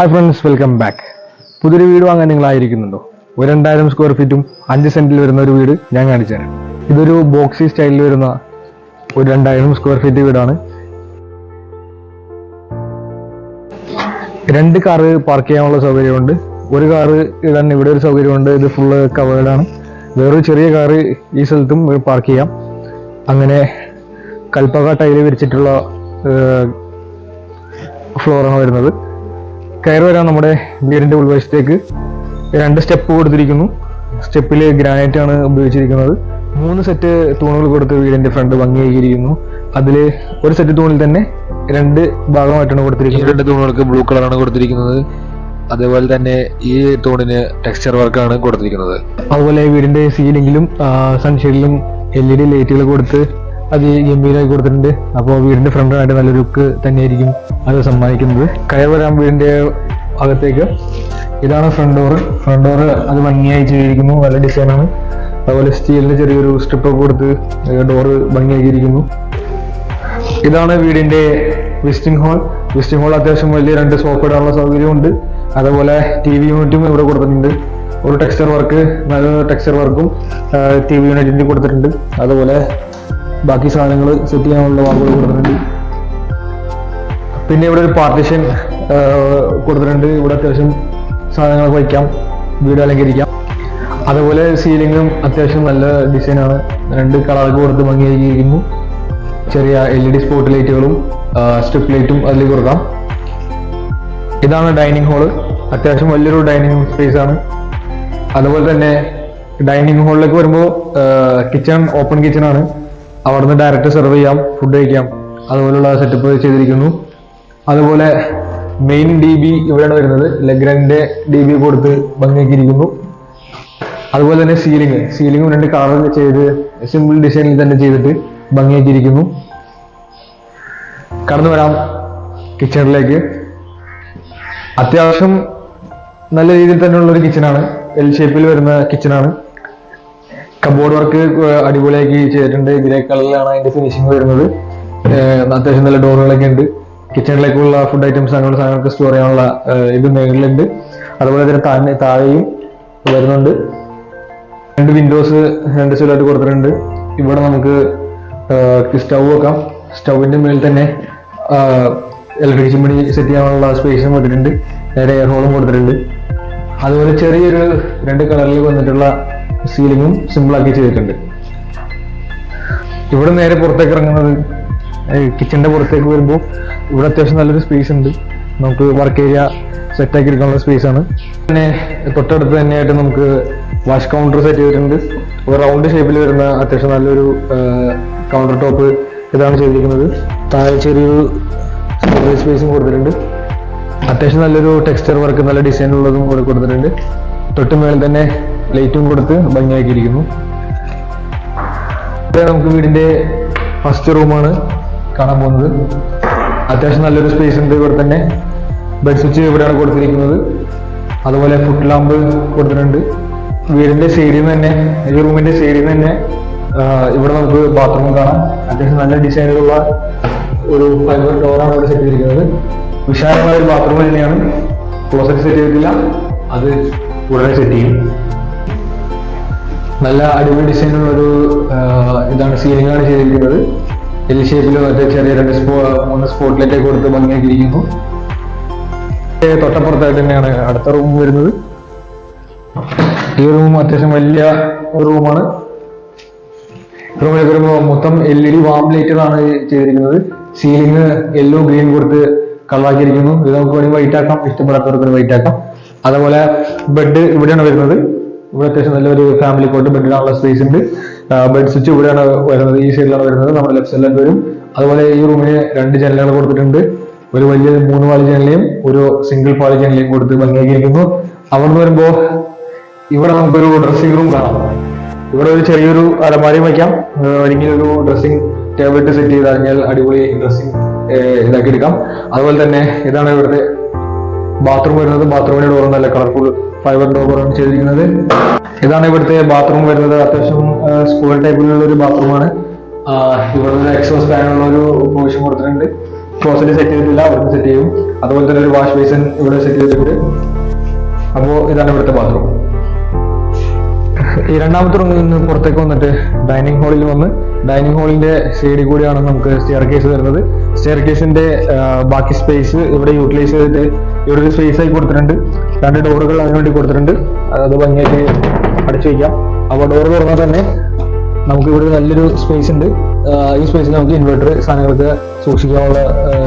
Hi friends welcome back പുതിയൊരു വീട് വാങ്ങാൻ നിങ്ങൾ ആയിരിക്കുന്നുണ്ടോ ഒരു രണ്ടായിരം സ്ക്വയർ ഫീറ്റും അഞ്ച് സെന്റിൽ വരുന്ന ഒരു വീട് ഞാൻ കാണിച്ചു തരാം. ഇതൊരു ബോക്സി സ്റ്റൈലിൽ വരുന്ന ഒരു രണ്ടായിരം സ്ക്വയർ ഫീറ്റ് വീടാണ്. രണ്ട് കാറ് പാർക്ക് ചെയ്യാനുള്ള സൗകര്യമുണ്ട്. ഒരു കാറ് ഇടാൻ ഇവിടെ ഒരു സൗകര്യമുണ്ട്. ഇത് ഫുള്ള് കവേർഡാണ് വേറൊരു ചെറിയ കാറ് ഈ സ്ഥലത്തും പാർക്ക് ചെയ്യാം. അങ്ങനെ കൽപ്പക ടൈൽ വിരിച്ചിട്ടുള്ള ഫ്ലോറാണ് വരുന്നത്. കയറി വരാൻ നമ്മുടെ വീടിന്റെ ഉൾവശത്തേക്ക്. രണ്ട് സ്റ്റെപ്പ് കൊടുത്തിരിക്കുന്നു. സ്റ്റെപ്പിൽ ഗ്രാനൈറ്റ് ആണ് ഉപയോഗിച്ചിരിക്കുന്നത്. മൂന്ന് സെറ്റ് തൂണുകൾ കൊടുത്ത് വീടിന്റെ ഫ്രണ്ട് ഭംഗിയാക്കിയിരിക്കുന്നു. അതിൽ ഒരു സെറ്റ് തൂണിൽ തന്നെ രണ്ട് ഭാഗമായിട്ടാണ് കൊടുത്തിരിക്കുന്നത്. രണ്ട് തൂണുകൾക്ക് ബ്ലൂ കളറാണ് കൊടുത്തിരിക്കുന്നത്. അതേപോലെ തന്നെ ഈ തൂണിന് ടെക്സ്ചർ വർക്കാണ് കൊടുത്തിരിക്കുന്നത്. അതുപോലെ വീടിന്റെ സീലിംഗിലും സൺഷെയ്ഡിലും എൽ ഇ ഡി ലൈറ്റുകൾ കൊടുത്ത് അത് ഗംഭീരമായി കൊടുത്തിട്ടുണ്ട്. അപ്പോൾ വീടിന്റെ ഫ്രണ്ടായിട്ട് നല്ല ലുക്ക് തന്നെയായിരിക്കും അത് സമ്മാനിക്കുന്നത്. കയർ വരാൻ വീടിന്റെ അകത്തേക്ക്. ഇതാണ് ഫ്രണ്ട് ഡോറ് ഫ്രണ്ട് ഡോറ് അത് ഭംഗിയായി ചെയ്തിരിക്കുന്നു. നല്ല ഡിസൈനാണ് അതുപോലെ സ്റ്റീലിന്റെ ചെറിയൊരു സ്ട്രിപ്പ് കൊടുത്ത് ഡോറ് ഭംഗിയാക്കിയിരിക്കുന്നു ഇതാണ് വീടിന്റെ വിസിറ്റിംഗ് ഹാൾ വിസിറ്റിംഗ് ഹാൾ അത്യാവശ്യം വലിയ രണ്ട് സോഫ ഇടാനുള്ള സൗകര്യമുണ്ട്. അതുപോലെ ടി വി യൂണിറ്റും ഇവിടെ കൊടുത്തിട്ടുണ്ട്. ഒരു ടെക്സ്ചർ വർക്ക് നല്ല ടെക്സ്ചർ വർക്കും ടി വി യൂണിറ്റിന്റെ കൊടുത്തിട്ടുണ്ട്. അതുപോലെ ബാക്കി സാധനങ്ങൾ സെറ്റ് ചെയ്യാനുള്ള വാക്കുകൾ കൊടുത്തിട്ടുണ്ട്. പിന്നെ ഇവിടെ ഒരു പാർട്ടിഷൻ കൊടുത്തിട്ടുണ്ട്. ഇവിടെ അത്യാവശ്യം സാധനങ്ങൾ വയ്ക്കാം. വീട് അലങ്കരിക്കാം. അതുപോലെ സീലിംഗും അത്യാവശ്യം നല്ല ഡിസൈനാണ് രണ്ട് കളറൊക്കെ കൊടുത്ത് ഭംഗിയാക്കിയിരിക്കുന്നു. ചെറിയ എൽ ഇ ഡി സ്പോട്ട് ലൈറ്റുകളും സ്ട്രിപ്പ് ലൈറ്റും അതിൽ കൊടുക്കാം. ഇതാണ് ഡൈനിങ് ഹാൾ അത്യാവശ്യം വലിയൊരു ഡൈനിങ് സ്പേസ് ആണ്. അതുപോലെ തന്നെ ഡൈനിങ് ഹാളിലേക്ക് വരുമ്പോൾ കിച്ചൺ ഓപ്പൺ കിച്ചൺ ആണ്. അവിടുന്ന് ഡയറക്റ്റ് സെർവ് ചെയ്യാം ഫുഡ് കഴിക്കാം. അതുപോലുള്ള സെറ്റപ്പ് ചെയ്തിരിക്കുന്നു. അതുപോലെ മെയിൻ ഡി ബി ഇവിടെയാണ് വരുന്നത്. ലെഗ്രന്റെ ഡി ബി കൊടുത്ത് ഭംഗിയാക്കിയിരിക്കുന്നു. അതുപോലെ തന്നെ സീലിംഗ് സീലിംഗ് രണ്ട് കളർ ചെയ്ത് സിമ്പിൾ ഡിസൈനിൽ തന്നെ ചെയ്തിട്ട് ഭംഗിയാക്കിയിരിക്കുന്നു. കടന്നു വരാം കിച്ചണിലേക്ക് അത്യാവശ്യം നല്ല രീതിയിൽ തന്നെയുള്ള ഒരു കിച്ചണാണ് എൽ ഷേപ്പിൽ വരുന്ന കിച്ചണാണ് കബോർഡ് വർക്ക് അടിപൊളിയാക്കി ചെയ്തിട്ടുണ്ട്. ഗ്രേ കളറിലാണ് അതിന്റെ ഫിനിഷിംഗ് വരുന്നത്. അത്യാവശ്യം നല്ല ഡോറുകളൊക്കെ ഉണ്ട്. കിച്ചണിലേക്കുള്ള ഫുഡ് ഐറ്റംസ് അങ്ങനെ സാധനങ്ങളൊക്കെ സ്റ്റോർ ചെയ്യാനുള്ള ഇത് മേളിലുണ്ട്. അതുപോലെ തന്നെ താഴെ താഴെയും വരുന്നുണ്ട്. രണ്ട് വിൻഡോസ് രണ്ട് സൈഡിലായിട്ട് കൊടുത്തിട്ടുണ്ട്. ഇവിടെ നമുക്ക് സ്റ്റൗ വെക്കാം. സ്റ്റൗവിന്റെ മേളിൽ തന്നെ ഇലക്ട്രിക് മണി സെറ്റ് ചെയ്യാനുള്ള സ്പേസും കൊടുത്തിട്ടുണ്ട്. നേരെ എയർ ഹോളും കൊടുത്തിട്ടുണ്ട്. അതുപോലെ ചെറിയൊരു രണ്ട് കളറിൽ വന്നിട്ടുള്ള സീലിങ്ങും സിമ്പിളാക്കി ചെയ്തിട്ടുണ്ട്. ഇവിടെ നേരെ പുറത്തേക്ക് ഇറങ്ങുന്നത് കിച്ചന്റെ പുറത്തേക്ക് വരുമ്പോൾ ഇവിടെ അത്യാവശ്യം നല്ലൊരു സ്പേസ് ഉണ്ട്. നമുക്ക് വർക്ക് ഏരിയ സെറ്റ് ആക്കി എടുക്കാനുള്ള സ്പേസ് ആണ്. പിന്നെ തൊട്ടടുത്ത് തന്നെയായിട്ട് നമുക്ക് വാഷ് കൗണ്ടർ സെറ്റ് ചെയ്തിട്ടുണ്ട്. ഒരു റൗണ്ട് ഷേപ്പിൽ വരുന്ന അത്യാവശ്യം നല്ലൊരു കൗണ്ടർ ടോപ്പ് ഇതാണ് ചെയ്തിരിക്കുന്നത്. താഴെ ചെറിയൊരു സ്പേസും കൊടുത്തിട്ടുണ്ട്. അത്യാവശ്യം നല്ലൊരു ടെക്സ്ചർ വർക്ക് നല്ല ഡിസൈൻ ഉള്ളതും കൂടെ കൊടുത്തിട്ടുണ്ട്. തൊട്ട് മേളിൽ തന്നെ ലൈറ്റും കൊടുത്ത് ഭംഗിയാക്കിയിരിക്കുന്നു. ഇത് നമുക്ക് വീടിന്റെ ഫസ്റ്റ് റൂമാണ് കാണാൻ പോകുന്നത്. അത്യാവശ്യം നല്ലൊരു സ്പേസ് ഉണ്ട് ഇവിടെ തന്നെ. ബെഡ് സ്വിച്ച് ഇവിടെയാണ് കൊടുത്തിരിക്കുന്നത്. അതുപോലെ ഫുഡ് ലാമ്പ് കൊടുത്തിട്ടുണ്ട്. വീടിന്റെ സൈഡിൽ നിന്ന് തന്നെ ഈ റൂമിന്റെ സൈഡിൽ നിന്ന് തന്നെ ഇവിടെ നമുക്ക് ബാത്റൂം കാണാം. അത്യാവശ്യം നല്ല ഡിസൈനിലുള്ള ഒരു ഫൈബർ ഡോറാണ് ഇവിടെ സെറ്റ് ചെയ്തിരിക്കുന്നത്. വിശാലമായ ഒരു ബാത്റൂം തന്നെയാണ്. ക്ലോസറ്റ് സെറ്റ് ചെയ്തിട്ടില്ല. അത് ഉടനെ സെറ്റ് ചെയ്യും. നല്ല അടിപൊളി ഡിസൈനുള്ള ഒരു ഇതാണ് സീലിംഗ് ആണ് ചെയ്തിരിക്കുന്നത്. എൽ ഷേപ്പിൽ മറ്റേ ചെറിയ രണ്ട് സ്പോ മൂന്ന് സ്പോട്ട് ലൈറ്റ് കൊടുത്ത് ഭംഗിയാക്കിയിരിക്കുന്നു. തൊട്ടപ്പുറത്തായിട്ട് തന്നെയാണ് അടുത്ത റൂം വരുന്നത്. ഈ റൂം അത്യാവശ്യം വലിയ റൂമാണ് റൂമിലേക്ക് വരുമ്പോൾ മൊത്തം എൽ ഇ ഡി വാം ലൈറ്റുകളാണ് ചെയ്തിരിക്കുന്നത്. സീലിംഗ് യെല്ലോ ഗ്രീൻ കൊടുത്ത് കളറാക്കിയിരിക്കുന്നു ഇത് നമുക്ക് വേണമെങ്കിൽ വൈറ്റ് ആക്കാം. ഇഷ്ടപ്പെടാത്തവർക്ക് വൈറ്റ് ആക്കാം. അതേപോലെ ബെഡ് ഇവിടെയാണ് വരുന്നത്. ഇവിടെ അത്യാവശ്യം നല്ലൊരു ഫാമിലി കോട്ട് ബെഡ് ഇടാനുള്ള സ്പേസ് ഉണ്ട്. ബെഡ് സ്വിച്ച് ഇവിടെയാണ് വരുന്നത്. ഈ സൈഡിലാണ് വരുന്നത്. നമ്മുടെ ലെഫ്റ്റ് സൈഡിൽ വരും. അതുപോലെ ഈ റൂമിന് രണ്ട് ജനലുകൾ കൊടുത്തിട്ടുണ്ട്. ഒരു വലിയ മൂന്ന് പാളി ജനലയും ഒരു സിംഗിൾ പാളി ജനലയും കൊടുത്ത് ഭംഗിയാക്കിയിരിക്കുന്നു. അവിടെ നിന്ന് വരുമ്പോ ഇവിടെ നമുക്കൊരു ഡ്രസ്സിംഗ് റൂം കാണാം. ഇവിടെ ഒരു ചെറിയൊരു അലമാരയും വയ്ക്കാം. അല്ലെങ്കിൽ ഒരു ഡ്രസ്സിംഗ് ടേബിൾ സെറ്റ് ചെയ്ത് അടിപൊളി ഡ്രസ്സിംഗ് ഇതാക്കി എടുക്കാം അതുപോലെ തന്നെ ഇതാണ് ഇവിടുത്തെ ബാത്റൂം വരുന്നത്. ബാത്റൂമിന്റെ ഡോർ നല്ല കളർഫുൾ ഫൈബർ ഡോറാണ് ചെയ്തിരിക്കുന്നത്. ഇതാണ് ഇവിടുത്തെ ബാത്റൂം വരുന്നത്. അത്യാവശ്യം സ്കൂൾ ടൈപ്പിലുള്ള ഒരു ബാത്റൂമാണ് ഇവിടെ എക്സോസ് ഫാനുള്ള ഒരു പ്രൊവിഷൻ കൊടുത്തിട്ടുണ്ട്. ക്ലോസറ്റ് സെറ്റ് ചെയ്തിട്ടില്ല. അവിടെ സെറ്റ് ചെയ്യും. അതുപോലെ തന്നെ ഒരു വാഷ് ബേസിൻ ഇവിടെ സെറ്റ് ചെയ്തിട്ടുണ്ട്. അപ്പോൾ ഇതാണ് ഇവിടുത്തെ ബാത്റൂം ഈ രണ്ടാമത്തെ റൂമിൽ നിന്ന് പുറത്തേക്ക് വന്നിട്ട് ഡൈനിങ് ഹാളിൽ വന്ന് ഡൈനിങ് ഹാളിന്റെ സൈഡിൽ കൂടിയാണ് നമുക്ക് സ്റ്റെയർ കേസ് വരുന്നത് സ്റ്റെയർ കേസിന്റെ ബാക്കി സ്പേസ് ഇവിടെ യൂട്ടിലൈസ് ചെയ്തിട്ട് ഇവിടെ ഒരു സ്പേസ് ആയി കൊടുത്തിട്ടുണ്ട്. രണ്ട് ഡോറുകൾ അതിന് വേണ്ടി കൊടുത്തിട്ടുണ്ട്. അത് ഭംഗിയായിട്ട് അടച്ചു വയ്ക്കാം അപ്പോൾ ഡോർ തുറന്നാൽ തന്നെ നമുക്ക് ഇവിടെ നല്ലൊരു സ്പേസ് ഉണ്ട്. ഈ സ്പേസിൽ നമുക്ക് ഇൻവെർട്ടർ സാധനങ്ങൾക്ക് സൂക്ഷിക്കാനുള്ള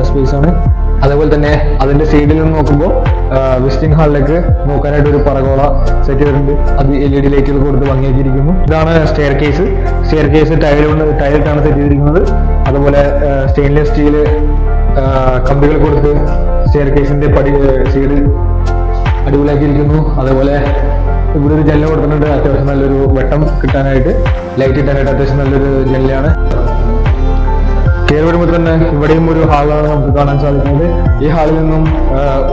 സ്പേസ് ആണ്. അതേപോലെ തന്നെ അതിന്റെ സൈഡിൽ നിന്ന് നോക്കുമ്പോൾ വിസിറ്റിംഗ് ഹാളിലേക്ക് നോക്കാനായിട്ട് ഒരു പറകോള സെറ്റ് ചെയ്തിട്ടുണ്ട്. അത് എൽ ഇ ഡി ലൈറ്റുകൾ കൊടുത്ത് ഭംഗിയാക്കിയിരിക്കുന്നു. ഇതാണ് staircase staircase tile കൊണ്ട് ടൈലിട്ടാണ് സെറ്റ് ചെയ്തിരിക്കുന്നത്. അതുപോലെ സ്റ്റെയിൻലെസ് സ്റ്റീൽ കമ്പികൾ കൊടുത്ത് സ്റ്റെയർ കേസിന്റെ പടി സൈഡ് അടിപൊളിയാക്കിയിരിക്കുന്നു. അതേപോലെ ഇവിടെ ഒരു ജനൽ കൊടുത്തിട്ടുണ്ട്. അത്യാവശ്യം നല്ലൊരു വെട്ടം കിട്ടാനായിട്ട് ലൈറ്റ് കിട്ടാനായിട്ട് അത്യാവശ്യം നല്ലൊരു ജനലാണ്. കയറി വരുമ്പോൾ തന്നെ ഇവിടെയും ഒരു ഹാളാണ് നമുക്ക് കാണാൻ സാധിക്കുന്നത്. ഈ ഹാളിൽ നിന്നും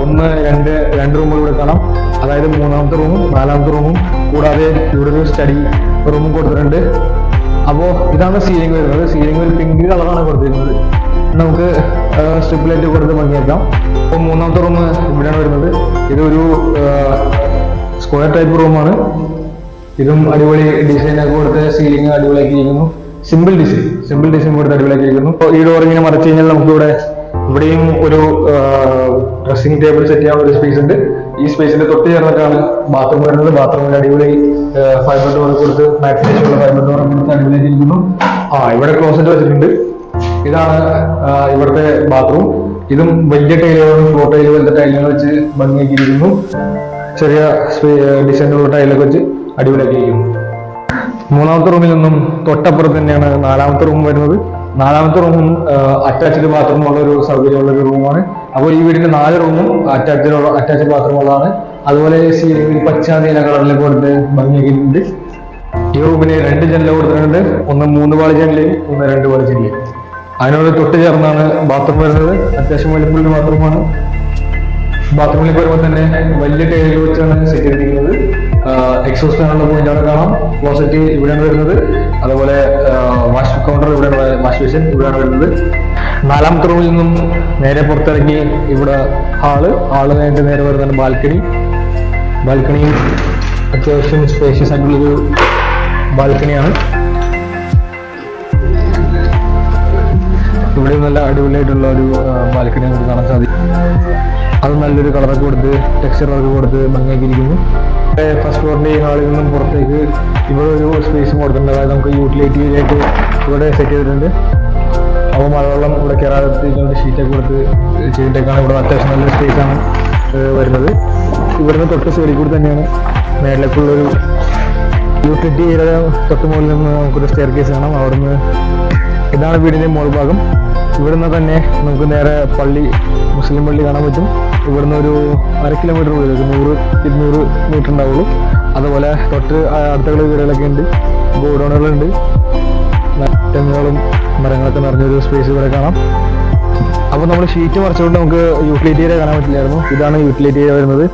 ഒന്ന് രണ്ട് രണ്ട് റൂമുകൾ ഇവിടെ കാണാം. അതായത് മൂന്നാമത്തെ റൂമും നാലാമത്തെ റൂമും. കൂടാതെ ഇവിടെ ഒരു സ്റ്റഡി റൂമും കൊടുത്തിട്ടുണ്ട്. അപ്പോൾ ഇതാണ് സീലിംഗ് വരുന്നത്. സീലിംഗ് ഒരു പിങ്ക് കളറാണ് കൊടുത്തിരുന്നത് നമുക്ക് സ്ട്രിപ്പ് ലൈറ്റ് കൊടുത്ത് ഭംഗിയാക്കാം. അപ്പോൾ മൂന്നാമത്തെ റൂം ഇവിടെയാണ് വരുന്നത്. ഇതൊരു സ്ക്വയർ ടൈപ്പ് റൂമാണ് ഇതും അടിപൊളി ഡിസൈനൊക്കെ കൊടുത്ത് സീലിംഗ് അടിപൊളിയാക്കിയിരിക്കുന്നു. സിമ്പിൾ ഡിസൈൻ സിമ്പിൾ ഡിസൈൻ കൊടുത്ത് അടിപൊളിയാക്കിയിരിക്കുന്നു അപ്പോൾ ഈ ഡോർ ഇങ്ങനെ മറച്ചു കഴിഞ്ഞാൽ നമുക്ക് ഇവിടെ ഇവിടെയും ഒരു ഡ്രസ്സിംഗ് ടേബിൾ സെറ്റ് ചെയ്യാൻ ഒരു സ്പേസ് ഉണ്ട്. ഈ സ്പേസിന്റെ തൊട്ട് ചേർന്നിട്ടാണ് ബാത്റൂം വരുന്നത്. ബാത്റൂമിൽ അടിപൊളി ഫൈബർ ഡോർ കൊടുത്ത് മാറ്റിനേഷനുള്ള ഫൈബർ ഡോർ കൊടുത്ത് അടിപൊളിയാക്കിയിരിക്കുന്നു ആ ഇവിടെ ക്ലോസറ്റ് വെച്ചിട്ടുണ്ട്. ഇതാണ് ഇവിടുത്തെ ബാത്റൂം ഇതും വലിയ ടൈലുകളും ഫ്ലോ ടൈൽ പോലത്തെ ടൈലുകൾ വെച്ച് ഭംഗിയാക്കിയിരിക്കുന്നു ചെറിയ ഡിസൈനുള്ള ടൈലൊക്കെ വെച്ച് അടിപൊളിയാക്കിയിരിക്കുന്നു മൂന്നാമത്തെ റൂമിൽ നിന്നും തൊട്ടപ്പുറത്ത് തന്നെയാണ് നാലാമത്തെ റൂം വരുന്നത്. നാലാമത്തെ റൂമും അറ്റാച്ച്ഡ് ബാത്റൂം ഉള്ള ഒരു സൗകര്യമുള്ള ഒരു റൂമാണ്. അപ്പോൾ ഈ വീടിന്റെ നാല് റൂമും അറ്റാച്ച്ഡ് അറ്റാച്ച്ഡ് ബാത്റൂം ഉള്ളതാണ് അതുപോലെ പച്ച നീല കളറിലെ കൊടുത്ത് ഭംഗിയാക്കിയിട്ടുണ്ട് ഈ റൂമിന് രണ്ട് ജനല കൊടുത്തിട്ടുണ്ട്. ഒന്ന് മൂന്ന് പാളി ജനലയും ഒന്ന് രണ്ട് പാളി ജനലയും അതിനോട് തൊട്ട് ചേർന്നാണ് ബാത്റൂം വരുന്നത്. അത്യാവശ്യം വലിയ ബാത്റൂമാണ് ബാത്റൂമിലേക്ക് വരുമ്പോൾ തന്നെ വലിയ ടൈലുകൾ വെച്ചാണ് സെറ്റ് ചെയ്തിരിക്കുന്നത്. എക്സോസ്റ്റ് ഫാനുള്ള പോയിന്റ് അവിടെ കാണാം. ക്ലോസറ്റ് ഇവിടെയാണ് വരുന്നത്. അതുപോലെ വാഷ് കൗണ്ടർ ഇവിടെയാണ് വാഷ് ബേസിൻ ഇവിടെയാണ് വരുന്നത്. നാലാമത്തെ റൂമിൽ നിന്നും നേരെ പുറത്തിറങ്ങി ഇവിടെ ഹാൾ. ഹാൾ കഴിഞ്ഞിട്ട് നേരെ വരുന്നത് ബാൽക്കണി. ബാൽക്കണിയും അത്യാവശ്യം സ്പേഷ്യസ് ആയിട്ടുള്ളൊരു ബാൽക്കണിയാണ്. ഇവിടെ നല്ല അടിപൊളിയായിട്ടുള്ള ഒരു ബാൽക്കണി നമുക്ക് കാണാൻ സാധിക്കും അത് നല്ലൊരു കളറൊക്കെ കൊടുത്ത് ടെക്സ്ചർ വർക്ക് കൊടുത്ത് ഭംഗിയാക്കിയിരിക്കുന്നു ഫസ്റ്റ് ഫ്ലോറിന്റെ ഈ ഹാളിൽ നിന്നും പുറത്തേക്ക് ഇവിടെ ഒരു സ്പേസും കൊടുത്തിട്ടുണ്ട്. അതായത് നമുക്ക് യൂട്ടിലിറ്റി ആയിട്ട് ഇവിടെ സെറ്റ് ചെയ്തിട്ടുണ്ട്. അപ്പോൾ മഴവെള്ളം ഇവിടെ കയറാതെ ഷീറ്റൊക്കെ കൊടുത്ത് ചെയ്തിട്ടേക്കാണ്. ഇവിടെ അത്യാവശ്യം നല്ലൊരു സ്പേസ് ആണ് വരുന്നത്. ഇവിടുന്ന് തൊട്ട് സൈഡിൽ കൂടി തന്നെയാണ് മേളിലേക്കുള്ളൊരു യൂട്ടിലിറ്റി ഏരിയ തൊട്ട് മുകളിൽ നിന്ന് നമുക്കൊരു സ്റ്റെയർ കേസ് കാണാം. അവിടുന്ന് ഇതാണ് വീടിന്റെ മുകൾ ഭാഗം ഇവിടുന്ന് തന്നെ നമുക്ക് നേരെ പള്ളി മുസ്ലിം പള്ളി കാണാൻ പറ്റും. ഇവിടുന്ന് ഒരു അര കിലോമീറ്റർ പോയത് നൂറ് ഇരുന്നൂറ് മീറ്റർ ഉണ്ടാവുള്ളൂ. അതുപോലെ തൊട്ട് അടുത്തുള്ള വീടുകളൊക്കെ ഉണ്ട്. ഗോഡൗണുകളുണ്ട്. തെങ്ങുകളും മരങ്ങളൊക്കെ നിറഞ്ഞൊരു സ്പേസ് ഇവിടെ കാണാം. അപ്പോൾ നമ്മൾ ഷീറ്റ് മറിച്ചുകൊണ്ട് നമുക്ക് യൂട്ടിലിറ്റി ഏരിയ കാണാൻ പറ്റില്ലായിരുന്നു. ഇതാണ് യൂട്ടിലിറ്റി ഏരിയ വരുന്നത്.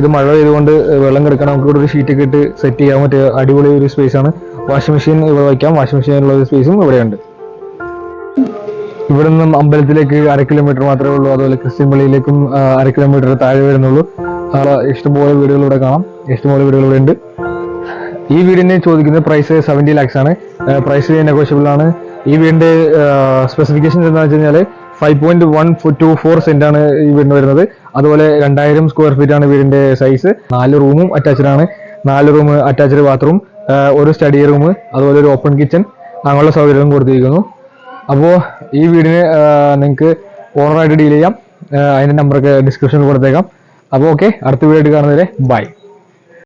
ഇത് മഴ പെയ്തുകൊണ്ട് വെള്ളം കിടക്കണം നമുക്ക് ഇവിടെ ഒരു ഷീറ്റ് ഇട്ട് സെറ്റ് ചെയ്യാൻ പറ്റിയ അടിപൊളി ഒരു സ്പേസ് ആണ്. വാഷിംഗ് മെഷീൻ ഇവിടെ വയ്ക്കാം. വാഷിംഗ് മെഷീനുള്ള ഒരു സ്പേസും ഇവിടെയുണ്ട്. ഇവിടെ നിന്നും അമ്പലത്തിലേക്ക് അര കിലോമീറ്റർ മാത്രമേ ഉള്ളൂ. അതുപോലെ ക്രിസ്ത്യൻ പള്ളിയിലേക്കും അര കിലോമീറ്റർ താഴെ വരുന്നുള്ളൂ. ഇഷ്ടംപോലെ വീടുകൾ ഇവിടെ കാണാം. ഇഷ്ടംപോലെ വീടുകൾ ഇവിടെ ഉണ്ട്. ഈ വീടിന് ചോദിക്കുന്ന പ്രൈസ് സെവന്റി ലാക്സ് ആണ്. പ്രൈസ് നെഗോഷ്യബിൾ ആണ്. ഈ വീടിന്റെ സ്പെസിഫിക്കേഷൻ എന്താണെന്ന് വെച്ച് കഴിഞ്ഞാൽ five point one two four cent ആണ് ഈ വീടിന് വരുന്നത്. അതുപോലെ രണ്ടായിരം സ്ക്വയർ ഫീറ്റ് ആണ് വീടിന്റെ സൈസ് നാല് റൂമും അറ്റാച്ച്ഡ് ആണ്. നാല് റൂം അറ്റാച്ച്ഡ് ബാത്റൂം ഒരു സ്റ്റഡി റൂം അതുപോലെ ഒരു ഓപ്പൺ കിച്ചൺ അങ്ങനെയുള്ള സൗകര്യവും കൊടുത്തിരിക്കുന്നു. അപ്പോൾ ഈ വീടിന് നിങ്ങൾക്ക് ഓണറായിട്ട് ഡീൽ ചെയ്യാം. അതിന്റെ നമ്പറൊക്കെ ഡിസ്ക്രിപ്ഷനിൽ കൊടുത്തേക്കാം. അപ്പോൾ ഓക്കെ അടുത്ത വീഡിയോ ആയിട്ട് കാണുന്നവരെ ബൈ